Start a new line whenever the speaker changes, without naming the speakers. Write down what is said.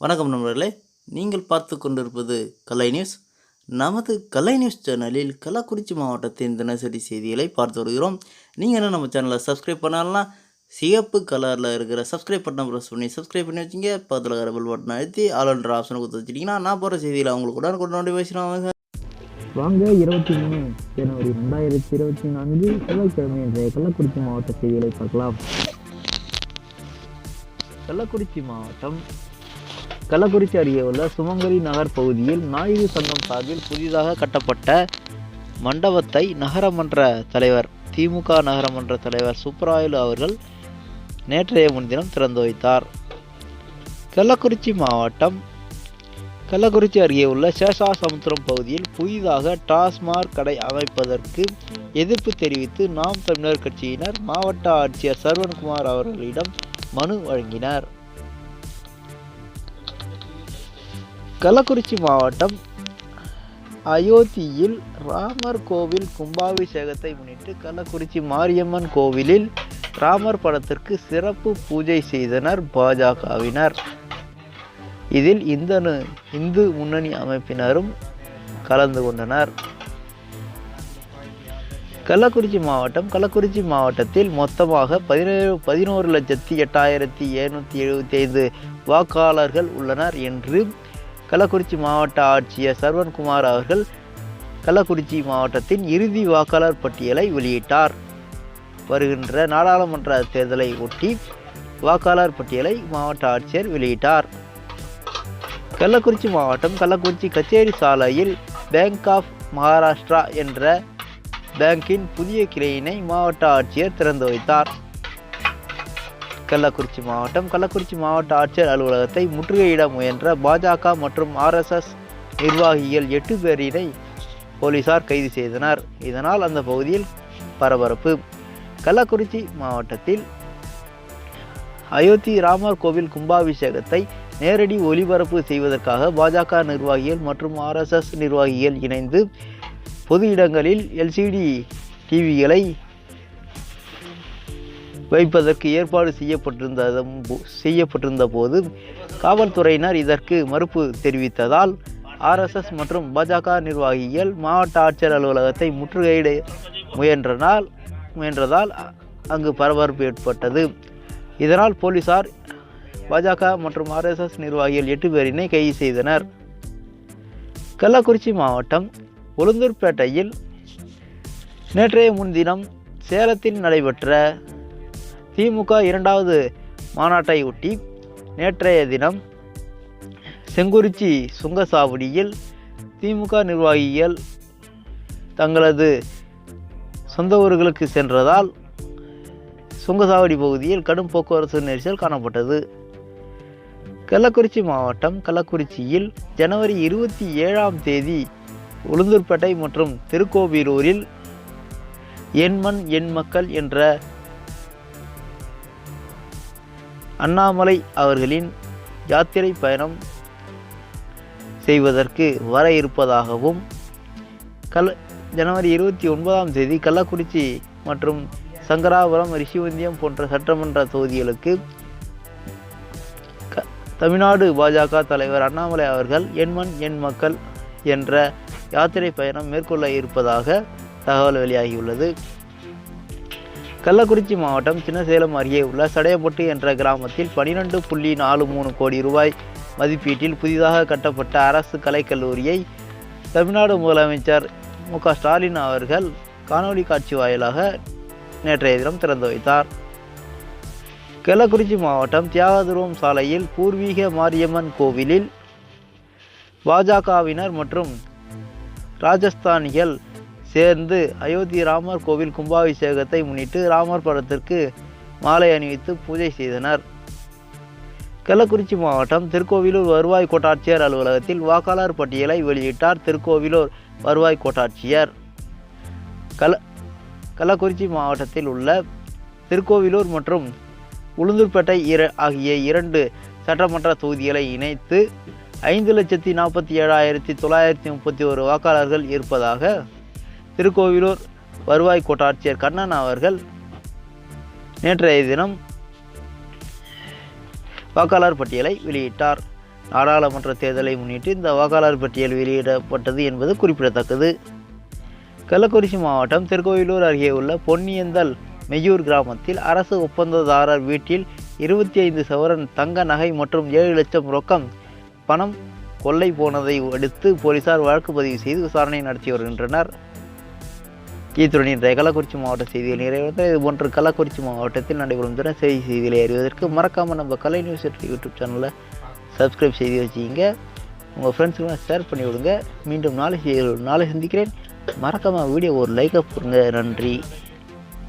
வணக்கம் நண்பர்களே. நீங்கள் பார்த்து கொண்டிருப்பது கலை நியூஸ். நமது கலை நியூஸ் சேனலில் கள்ளக்குறிச்சி மாவட்டத்தின் தினசரி செய்திகளை பார்த்து வருகிறோம். நீங்கள் என்ன நம்ம சேனலை சப்ஸ்கிரைப் பண்ணலாம் சிகப்பு கலரில் இருக்கிற சப்ஸ்கிரைப் பட்டன் ப்ரெஸ் பண்ணி சப்ஸ்கிரைப் பண்ணி வச்சிங்க. பக்கத்தில் இருக்கிற பெல் பட்டன் அழுத்தி ஆளுன்ற ஆப்ஷனை கொடுத்து வச்சிட்டிங்கன்னா நான் போகிற செய்தியில் அவங்களுக்கு உடனே உடனுக்குடன் நோட்டிஃபிகேஷன்
வாங்க இருபத்தி மூணு ஜனவரி ரெண்டாயிரத்தி இருபத்தி நான்கு செவ்வாய்க்கிழமை இன்றைய கள்ளக்குறிச்சி மாவட்ட செய்திகளை பார்க்கலாம். கள்ளக்குறிச்சி மாவட்டம் கள்ளக்குறிச்சி அருகே உள்ள சுமங்கலி நகர் பகுதியில் நாயுடு சங்கம் சார்பில் புதிதாக கட்டப்பட்ட மண்டபத்தை நகரமன்ற தலைவர் திமுக நகரமன்ற தலைவர் சுப்பராயலு அவர்கள் நேற்றைய முன்தினம் திறந்து வைத்தார். கள்ளக்குறிச்சி மாவட்டம் கள்ளக்குறிச்சி அருகே உள்ள சேஷாசமுத்திரம் பகுதியில் புதிதாக டாஸ்மாக் கடை அமைப்பதற்கு எதிர்ப்பு தெரிவித்து நாம் தமிழர் கட்சியினர் மாவட்ட ஆட்சியர் சர்வன்குமார் அவர்களிடம் மனு வழங்கினர். கள்ளக்குறிச்சி மாவட்டம் அயோத்தியில் ராமர் கோவில் கும்பாபிஷேகத்தை முன்னிட்டு கள்ளக்குறிச்சி மாரியம்மன் கோவிலில் ராமர் படத்திற்கு சிறப்பு பூஜை செய்தனர் பாஜகவினர். இதில் இந்த இந்து முன்னணி அமைப்பினரும் கலந்து கொண்டனர். கள்ளக்குறிச்சி மாவட்டம் கள்ளக்குறிச்சி மாவட்டத்தில் மொத்தமாக பதினேழு பதினோரு லட்சத்தி எட்டாயிரத்தி எழுநூற்றி எழுபத்தி ஐந்து வாக்காளர்கள் உள்ளனர் என்று கள்ளக்குறிச்சி மாவட்ட ஆட்சியர் சர்வன்குமார் அவர்கள் கள்ளக்குறிச்சி மாவட்டத்தின் இறுதி வாக்காளர் பட்டியலை வெளியிட்டார். வருகின்ற நாடாளுமன்ற தேர்தலை ஒட்டி வாக்காளர் பட்டியலை மாவட்ட ஆட்சியர் வெளியிட்டார். கள்ளக்குறிச்சி மாவட்டம் கள்ளக்குறிச்சி கச்சேரி சாலையில் பேங்க் ஆஃப் மகாராஷ்டிரா என்ற பேங்கின் புதிய கிளையினை மாவட்ட ஆட்சியர் திறந்து வைத்தார். கள்ளக்குறிச்சி மாவட்டம். கள்ளக்குறிச்சி மாவட்ட ஆட்சியர் அலுவலகத்தை முற்றுகையிட முயன்ற பாஜக மற்றும் ஆர்எஸ்எஸ் நிர்வாகிகள் எட்டு பேரினை போலீசார் கைது செய்தனர். இதனால் அந்த பகுதியில் பரபரப்பு. கள்ளக்குறிச்சி மாவட்டத்தில் அயோத்தி ராமர் கோவில் கும்பாபிஷேகத்தை நேரடி ஒளிபரப்பு செய்வதற்காக பாஜக நிர்வாகிகள் மற்றும் ஆர்எஸ்எஸ் நிர்வாகிகள் இணைந்து பொது இடங்களில் எல்சிடி டிவிகளை வைப்பதற்கு ஏற்பாடு செய்யப்பட்டிருந்ததும் செய்யப்பட்டிருந்த போது காவல்துறையினர் இதற்கு மறுப்பு தெரிவித்ததால் ஆர்எஸ்எஸ் மற்றும் பாஜக நிர்வாகிகள் மாவட்ட ஆட்சியர் அலுவலகத்தை முற்றுகையிட முயன்றனால் முயன்றதால் அங்கு பரபரப்பு ஏற்பட்டது. இதனால் போலீசார் பாஜக மற்றும் ஆர்எஸ்எஸ் நிர்வாகிகள் எட்டு பேரினை கைது செய்தனர். கள்ளக்குறிச்சி மாவட்டம் உளுந்தூர்பேட்டையில் நேற்றைய முன்தினம் சேலத்தில் நடைபெற்ற திமுக இரண்டாவது மாநாட்டை ஒட்டி நேற்றைய தினம் செங்குறிச்சி சுங்கசாவடியில் திமுக நிர்வாகிகள் தங்களது சொந்த ஊர்களுக்கு சென்றதால் சுங்கசாவடி பகுதியில் கடும் போக்குவரத்து நெரிசல் காணப்பட்டது. கள்ளக்குறிச்சி மாவட்டம் கள்ளக்குறிச்சியில் ஜனவரி இருபத்தி ஏழாம் தேதி உளுந்தூர்பேட்டை மற்றும் திருக்கோவிலூரில் என் மண் என் மக்கள் என்ற அண்ணாமலை அவர்களின் யாத்திரை பயணம் செய்வதற்கு வர இருப்பதாகவும் கல் ஜனவரி இருபத்தி ஒன்பதாம் தேதி கள்ளக்குறிச்சி மற்றும் சங்கராபுரம் ரிஷிவந்தியம் போன்ற சட்டமன்ற தொகுதிகளுக்கு தமிழ்நாடு பாஜக தலைவர் அண்ணாமலை அவர்கள் என் எண் என் மக்கள் என்ற யாத்திரை பயணம் மேற்கொள்ள இருப்பதாக தகவல் வெளியாகியுள்ளது. கள்ளக்குறிச்சி மாவட்டம் சின்னசேலம் அருகே உள்ள சடையப்பட்டு என்ற கிராமத்தில் பனிரெண்டு புள்ளி நாலு மூணு கோடி ரூபாய் மதிப்பீட்டில் புதிதாக கட்டப்பட்ட அரசு கலைக்கல்லூரியை தமிழ்நாடு முதலமைச்சர் மு க ஸ்டாலின் அவர்கள் காணொலி காட்சி வாயிலாக நேற்றைய தினம் திறந்து வைத்தார். கள்ளக்குறிச்சி மாவட்டம் தியாகதுருவம் சாலையில் பூர்வீக மாரியம்மன் கோவிலில் பாஜகவினர் மற்றும் ராஜஸ்தானிகள் சேர்ந்து அயோத்தி ராமர் கோவில் கும்பாபிஷேகத்தை முன்னிட்டு ராமர் படத்திற்கு மாலை அணிவித்து பூஜை செய்தனர். கள்ளக்குறிச்சி மாவட்டம் திருக்கோவிலூர் வருவாய் கோட்டாட்சியர் அலுவலகத்தில் வாக்காளர் பட்டியலை வெளியிட்டார் திருக்கோவிலூர் வருவாய் கோட்டாட்சியர். கல கள்ளக்குறிச்சி மாவட்டத்தில் உள்ள திருக்கோவிலூர் மற்றும் உளுந்தூர்பேட்டை இர ஆகிய இரண்டு சட்டமன்ற தொகுதிகளை இணைத்து ஐந்து லட்சத்தி நாற்பத்தி ஏழாயிரத்தி தொள்ளாயிரத்தி முப்பத்தி ஒரு வாக்காளர்கள் இருப்பதாக திருக்கோவிலூர் வருவாய் கோட்டாட்சியர் கண்ணன் அவர்கள் நேற்றைய தினம் வாக்காளர் பட்டியலை வெளியிட்டார். நாடாளுமன்ற தேர்தலை முன்னிட்டு இந்த வாக்காளர் பட்டியல் வெளியிடப்பட்டது என்பது குறிப்பிடத்தக்கது. கள்ளக்குறிச்சி மாவட்டம் திருக்கோவிலூர் அருகே உள்ள பொன்னியந்தல் மெய்யூர் கிராமத்தில் அரசு ஒப்பந்ததாரர் வீட்டில் இருபத்தி ஐந்து சவரன் தங்க நகை மற்றும் ஏழு லட்சம் ரொக்கம் பணம் கொள்ளை போனதை அடுத்து போலீசார் வழக்கு பதிவு செய்து விசாரணை நடத்தி வருகின்றனர். இத்துடன் இன்றைய கள்ளக்குறிச்சி மாவட்ட செய்திகள் நிறைவேற்ற இது போன்ற கள்ளக்குறிச்சி மாவட்டத்தில் நடைபெறும் தினசரி செய்திகளை அறிவதற்கு மறக்காமல் நம்ம கலை நியூஸ் யூடியூப் சேனலை சப்ஸ்கிரைப் செய்து வச்சுக்கிங்க உங்கள் ஃப்ரெண்ட்ஸுக்கெல்லாம் ஷேர் பண்ணி விடுங்க. மீண்டும் நாளை செய்திகள் நாளை சந்திக்கிறேன். மறக்காமல் வீடியோ ஒரு லைக்கை போடுங்க. நன்றி.